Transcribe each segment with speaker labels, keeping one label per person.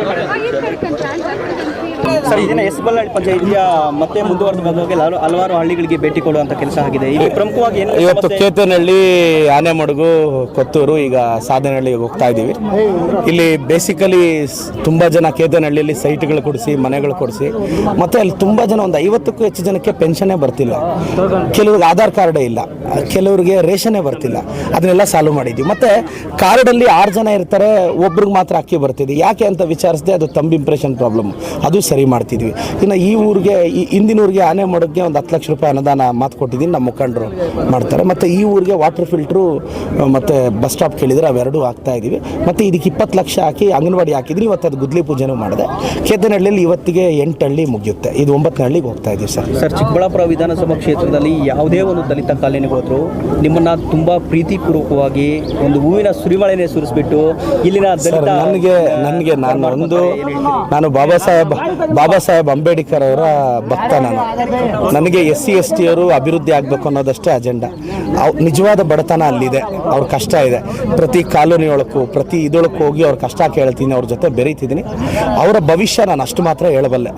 Speaker 1: Are you going to come? Sir ಇದನ್ನ S Ballari ಪಂಚಾಯಿತಿಯ ಮತ್ತೆ ಮುಂದುವರೆದ ಹಲವಾರು- ಹಳ್ಳಿಗಳಿಗೆ ಭೇಟಿ ಕೊಡುವಂತ ಕೆಲಸ ಆಗಿದೆ. ಇಲ್ಲಿ ಪ್ರಮುಖವಾಗಿ ಏನು
Speaker 2: ಇವತ್ತು? ಕೇತನಹಳ್ಳಿ ಆನೆಮಡುಗು ಕೊತ್ತೂರು ಈಗ ಸಾಧನಹಳ್ಳಿಗೆ ಹೋಗ್ತಾ ಇದ್ದೀವಿ ಇಲ್ಲಿ ಬೇಸಿಕಲಿ ತುಂಬಾ ಜನ ಕೇತನಹಳ್ಳಿಯಲ್ಲಿ ಸೈಟ್ಗಳು ಕೊಡಿಸಿ ಮನೆಗಳು ಕೊಡಿಸಿ ಮತ್ತೆ ಅಲ್ಲಿ ತುಂಬಾ ಜನ ಒಂದು ಐವತ್ತಕ್ಕೂ ಹೆಚ್ಚು ಜನಕ್ಕೆ ಪೆನ್ಷನ್ನೇ ಬರ್ತಿಲ್ಲ. ಕೆಲವ್ರಿಗೆ ಆಧಾರ್ ಕಾರ್ಡೇ ಇಲ್ಲ. ಕೆಲವರಿಗೆ ರೇಷನ್ನೇ ಬರ್ತಿಲ್ಲ. ಅದನ್ನೆಲ್ಲ ಸಾಲ್ವ್ ಮಾಡಿದ್ವಿ. ಮತ್ತು ಕಾರ್ಡಲ್ಲಿ ಆರು ಜನ ಇರ್ತಾರೆ ಒಬ್ರಿಗೆ ಮಾತ್ರ ಅಕ್ಕಿ ಬರ್ತಿದೆ. ಯಾಕೆ ಅಂತ ವಿಚಾರಿಸಿದೆ ಅದು ತಂಬ್ ಇಂಪ್ರೆಷನ್ ಪ್ರಾಬ್ಲಮ್ ಅದು ಸರಿ ಮಾಡ್ತಿದ್ವಿ ಇನ್ನು ಈ ಊರಿಗೆ ಈ ಹಿಂದಿನ ಊರಿಗೆ ಆನೆ ಮಾಡೋಕ್ಕೆ ಒಂದು ಹತ್ತು ಲಕ್ಷ ರೂಪಾಯಿ ಅನುದಾನ ಮಾತು ಕೊಟ್ಟಿದ್ದೀನಿ ನಮ್ಮ ಮುಖಂಡರು ಮಾಡ್ತಾರೆ. ಮತ್ತು ಈ ಊರಿಗೆ ವಾಟರ್ ಫಿಲ್ಟ್ರು ಮತ್ತು ಬಸ್ ಸ್ಟಾಪ್ ಕೇಳಿದರೆ ಅವೆರಡೂ ಆಗ್ತಾ ಇದ್ದೀವಿ ಮತ್ತು ಇದಕ್ಕೆ ಇಪ್ಪತ್ತು ಲಕ್ಷ ಹಾಕಿ ಅಂಗನವಾಡಿ ಹಾಕಿದ್ರಿ ಇವತ್ತು ಅದು ಗುದ್ಲಿ ಪೂಜೆನೂ ಮಾಡಿದೆ. ಕೇತನಹಳ್ಳಿಯಲ್ಲಿ ಇವತ್ತಿಗೆ ಎಂಟು ಹಳ್ಳಿ ಮುಗಿಯುತ್ತೆ. ಇದು ಒಂಬತ್ತು ಹಳ್ಳಿಗೆ ಹೋಗ್ತಾ ಇದ್ದೀವಿ ಸರ್.
Speaker 1: ಸರ್ ಚಿಕ್ಕಬಳ್ಳಾಪುರ ವಿಧಾನಸಭಾ ಕ್ಷೇತ್ರದಲ್ಲಿ ಯಾವುದೇ ಒಂದು ದಲಿತ ಕಾಲೋನಿಗೆ ನಿಮ್ಮನ್ನು ನಿಮ್ಮನ್ನ ತುಂಬಾ ಪ್ರೀತಿಪೂರ್ವಕವಾಗಿ ಒಂದು ಹೂವಿನ ಸುರಿಮಳೆನೇ ಸುರಿಸ್ಬಿಟ್ಟು ಇಲ್ಲಿನ
Speaker 2: ನನಗೆ ನನಗೆ ನಾನು ಒಂದು ನಾನು ಬಾಬಾ ಸಾಹೇಬ್ ಬಾಬಾ ಸಾಹೇಬ್ ಅಂಬೇಡ್ಕರ್ ಅವರ ಭಕ್ತ ನಾನು. ನನಗೆ ಎಸ್ ಸಿ, ಎಸ್ ಟಿಯವರು ಅಭಿವೃದ್ಧಿ ಆಗಬೇಕು ಅನ್ನೋದಷ್ಟೇ ಅಜೆಂಡಾ ಅವ್ ನಿಜವಾದ ಬಡತನ ಅಲ್ಲಿದೆ. ಅವ್ರ ಕಷ್ಟ ಇದೆ. ಪ್ರತಿ ಕಾಲೋನಿ ಒಳಕ್ಕೂ ಪ್ರತಿ ಇದೊಳಕ್ಕೂ ಹೋಗಿ ಅವ್ರ ಕಷ್ಟ ಕೇಳ್ತೀನಿ, ಅವ್ರ ಜೊತೆ ಬೆರೀತಿದ್ದೀನಿ. ಅವರ ಭವಿಷ್ಯ ನಾನು ಅಷ್ಟು ಮಾತ್ರ ಹೇಳಬಲ್ಲೆ.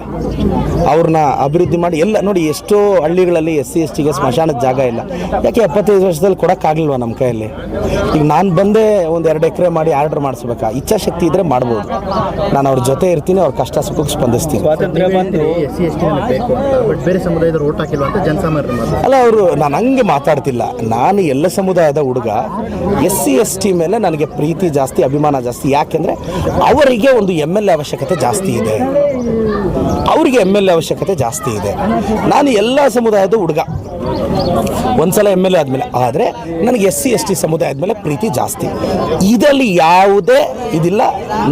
Speaker 2: ಅವ್ರನ್ನ ಅಭಿವೃದ್ಧಿ ಮಾಡಿ ಎಲ್ಲ ನೋಡಿ ಎಷ್ಟೋ ಹಳ್ಳಿಗಳಲ್ಲಿ ಎಸ್ ಸಿ, ಎಸ್ ಟಿಗೆ ಸ್ಮಶಾನದ ಜಾಗ ಇಲ್ಲ. ಯಾಕೆ ಎಪ್ಪತ್ತೈದು ವರ್ಷದಲ್ಲಿ ಕೊಡೋಕ್ಕಾಗಲಿಲ್ವ ನಮ್ಮ ಕೈಯಲ್ಲಿ? ಈಗ ನಾನು ಬಂದೇ ಒಂದು ಎರಡು ಎಕರೆ ಮಾಡಿ ಆರ್ಡರ್ ಮಾಡಿಸ್ಬೇಕಾ? ಇಚ್ಛಾಶಕ್ತಿ ಇದ್ದರೆ ಮಾಡ್ಬೋದು. ನಾನು ಅವ್ರ ಜೊತೆ ಇರ್ತೀನಿ, ಅವ್ರ ಕಷ್ಟ ಸುಖಕ್ಕೆ ಸ್ಪಂದಿಸ್ತೀನಿ.
Speaker 1: ಸ್ವಾತಂತ್ರ್ಯ ಬಂದು
Speaker 3: ಎಸ್ ಸಿ ಎಸ್ ಟಿ ಬೇಕು ಅಂತ ಬಟ್ ಬೇರೆ ಸಮುದಾಯದವ್ರು ಓಟ್ ಅಂತ ಜನಸಾಮಾನ್ಯರು
Speaker 2: ಅಲ್ಲ ಅವರು ನಾನು ಹಂಗೆ ಮಾತಾಡ್ತಿಲ್ಲ. ನಾನು ಎಲ್ಲ ಸಮುದಾಯದ ಹುಡುಗ ಎಸ್ ಸಿ ಎಸ್ ಟಿ ಮೇಲೆ ನನಗೆ ಪ್ರೀತಿ ಜಾಸ್ತಿ ಅಭಿಮಾನ ಜಾಸ್ತಿ. ಯಾಕೆಂದರೆ ಅವರಿಗೆ ಒಂದು ಎಂ ಎಲ್ ಎ ಅವಶ್ಯಕತೆ ಜಾಸ್ತಿ ಇದೆ. ಅವರಿಗೆ ಎಂ ಎಲ್ ಎ ಅವಶ್ಯಕತೆ ಜಾಸ್ತಿ ಇದೆ. ನಾನು ಎಲ್ಲ ಸಮುದಾಯದ ಹುಡುಗ. ಒಂದ್ಸಲ ಎಂ ಎಲ್ ಎ ಆದಮೇಲೆ. ಆದರೆ ನನಗೆ ಎಸ್ ಸಿ ಎಸ್ ಟಿ ಸಮುದಾಯದ ಮೇಲೆ ಪ್ರೀತಿ ಜಾಸ್ತಿ. ಇದರಲ್ಲಿ ಯಾವುದೇ ಇದಿಲ್ಲ.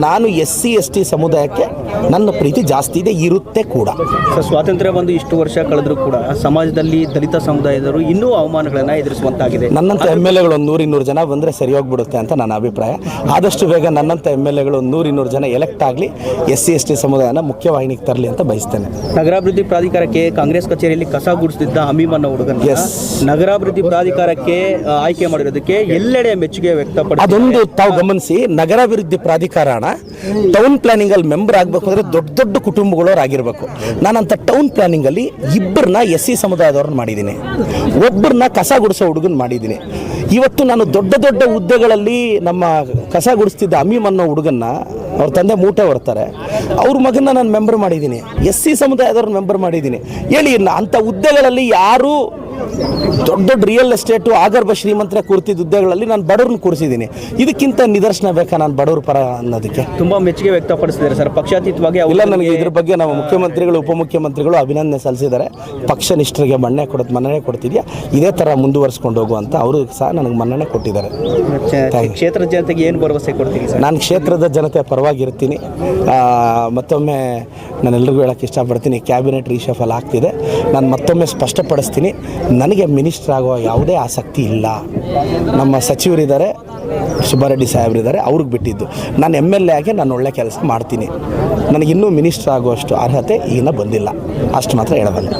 Speaker 2: ನಾನು ಎಸ್ ಸಿ ಎಸ್ ಟಿ ಸಮುದಾಯಕ್ಕೆ ನನ್ನ ಪ್ರೀತಿ ಜಾಸ್ತಿ ಇದೆ ಇರುತ್ತೆ ಕೂಡ.
Speaker 1: ಸರ್, ಸ್ವಾತಂತ್ರ್ಯ ಬಂದು ಇಷ್ಟು ವರ್ಷ ಕಳೆದ್ರೂ ಕೂಡ ಸಮಾಜದಲ್ಲಿ ದಲಿತ ಸಮುದಾಯದವರು ಇನ್ನೂ ಅವಮಾನಗಳನ್ನ ಎದುರಿಸುವಂತಾಗಿದೆ.
Speaker 2: ನನ್ನಂತ ಎಂ ಎಲ್ ಎಗಳು ಒಂದು ನೂರು ಇನ್ನೂರು ಜನ ಬಂದ್ರೆ ಸರಿ ಹೋಗ್ಬಿಡುತ್ತೆ ಅಂತ ನನ್ನ ಅಭಿಪ್ರಾಯ. ಆದಷ್ಟು ಬೇಗ ನನ್ನಂತ ಎಂ ಎಲ್ ಎಗಳು ಒಂದು ನೂರು ಇನ್ನೂರು ಜನ ಎಲೆಕ್ಟ್ ಆಗಲಿ ಎಸ್ ಸಿ ಎಸ್ ಟಿ ಸಮುದಾಯನ ಮುಖ್ಯವಾಹಿನಿಗೆ ತರಲಿ ಅಂತ ಬಯಸ್ತೇನೆ.
Speaker 1: ನಗರಾಭಿವೃದ್ಧಿ ಪ್ರಾಧಿಕಾರಕ್ಕೆ ಕಾಂಗ್ರೆಸ್ ಕಚೇರಿಯಲ್ಲಿ ಕಸ ಗುಡಿಸುತ್ತಿದ್ದ ಅನ್ನೋ ಹುಡುಗನ. ನಗರಾಭಿವೃದ್ಧಿ ಪ್ರಾಧಿಕಾರಕ್ಕೆ ಆಯ್ಕೆ ಮಾಡಿರೋದಕ್ಕೆ ಎಲ್ಲೆಡೆ ಮೆಚ್ಚುಗೆ ವ್ಯಕ್ತಪಡಿಸಿ
Speaker 2: ಅದೊಂದು ತಾವು ಗಮನಿಸಿ ನಗರಾಭಿವೃದ್ಧಿ ಪ್ರಾಧಿಕಾರಣ ಟೌನ್ ಪ್ಲಾನಿಂಗ್ ಅಲ್ಲಿ ಮೆಂಬರ್ ಆಗಬೇಕು ಅಂದ್ರೆ ದೊಡ್ಡ ದೊಡ್ಡ ಕುಟುಂಬಗಳವರಾಗಿರ್ಬೇಕು ಅಂತ ಟೌನ್ ಪ್ಲಾನಿಂಗ್ ಅಲ್ಲಿ ಇಬ್ಬರನ್ನ ಎಸ್ ಸಿ ಸಮುದಾಯದವ್ರನ್ನ ಮಾಡಿದ್ದೀನಿ. ಒಬ್ಬರನ್ನ ಕಸ ಗುಡಿಸೋ ಹುಡುಗನ್ ಮಾಡಿದ್ದೀನಿ. ಇವತ್ತು ನಾನು ದೊಡ್ಡ ದೊಡ್ಡ ಹುದ್ದೆಗಳಲ್ಲಿ ನಮ್ಮ ಕಸ ಗುಡಿಸ್ತಿದ್ದ ಅಮೀಮ್ ಅನ್ನೋ ಹುಡುಗನ್ನ ಅವ್ರ ತಂದೆ ಮೂಟೆ ಹೊರ್ತಾರೆ ಅವ್ರ ಮಗನ್ನ ನಾನು ಮೆಂಬರ್ ಮಾಡಿದ್ದೀನಿ. ಎಸ್ ಸಿ ಸಮುದಾಯದವ್ರನ್ನ ಮೆಂಬರ್ ಮಾಡಿದ್ದೀನಿ. ಹೇಳಿ, ಅಂಥ ಹುದ್ದೆಗಳಲ್ಲಿ ಯಾರು ದೊಡ್ಡ ದೊಡ್ಡ ರಿಯಲ್ ಎಸ್ಟೇಟು ಆಗರ್ಭ ಶ್ರೀಮಂತರ ಕೂರ್ತಿದ್ದ ಹುದ್ದೆಗಳಲ್ಲಿ ನಾನು ಬಡವ್ರನ್ನ ಕೂರಿಸಿದ್ದೀನಿ ಇದಕ್ಕಿಂತ ನಿದರ್ಶನ ಬೇಕಾ ನಾನು ಬಡವ್ರ ಪರ ಅನ್ನೋದಕ್ಕೆ?
Speaker 1: ತುಂಬಾ ಮೆಚ್ಚುಗೆ ವ್ಯಕ್ತಪಡಿಸಿದ್ದಾರೆ ಸರ್. ಪಕ್ಷಾತೀತವಾಗಿ
Speaker 2: ಇಲ್ಲ ನನಗೆ ಇದ್ರ ಬಗ್ಗೆ ನಮ್ಮ ಮುಖ್ಯಮಂತ್ರಿಗಳು ಉಪಮುಖ್ಯಮಂತ್ರಿಗಳು ಅಭಿನಂದನೆ ಸಲ್ಲಿಸಿದ್ದಾರೆ. ಪಕ್ಷ ನಿಷ್ಠರಿಗೆ ಮನ್ನಣೆ ಕೊಡೋದು ಮನ್ನಣೆ ಕೊಡ್ತಿದ್ಯಾ? ಇದೇ ಥರ ಮುಂದುವರಿಸ್ಕೊಂಡು ಹೋಗುವಂತ ಅವರು ಸಹ ನನಗೆ ಮನ್ನಣೆ ಕೊಟ್ಟಿದ್ದಾರೆ.
Speaker 1: ಕ್ಷೇತ್ರ ಜನತೆಗೆ ಏನು ಭರವಸೆ ಕೊಡ್ತೀನಿ ಸರ್?
Speaker 2: ನಾನು ಕ್ಷೇತ್ರದ ಜನತೆ ಪರವಾಗಿರ್ತೀನಿ. ಮತ್ತೊಮ್ಮೆ ನಾನು ಎಲ್ರಿಗೂ ಹೇಳೋಕ್ಕೆ ಇಷ್ಟಪಡ್ತೀನಿ. ಕ್ಯಾಬಿನೆಟ್ ರೀಶಫಲ್ ಆಗ್ತಿದೆ. ನಾನು ಮತ್ತೊಮ್ಮೆ ಸ್ಪಷ್ಟಪಡಿಸ್ತೀನಿ. ನನಗೆ ಮಿನಿಸ್ಟರ್ ಆಗೋ ಯಾವುದೇ ಆಸಕ್ತಿ ಇಲ್ಲ. ನಮ್ಮ ಸಚಿವರಿದ್ದಾರೆ, ಸುಬ್ಬಾರೆಡ್ಡಿ ಸಾಹೇಬರಿದ್ದಾರೆ, ಅವ್ರಿಗೆ ಬಿಟ್ಟಿದ್ದು. ನಾನು ಎಂ ಎಲ್ ಎ ಆಗಿ ನಾನು ಒಳ್ಳೆ ಕೆಲಸ ಮಾಡ್ತೀನಿ. ನನಗಿನ್ನೂ ಮಿನಿಸ್ಟರ್ ಆಗುವಷ್ಟು ಅರ್ಹತೆ ಈಗಿನ ಬಂದಿಲ್ಲ. ಅಷ್ಟು ಮಾತ್ರ ಹೇಳಬಲ್ಲೆ.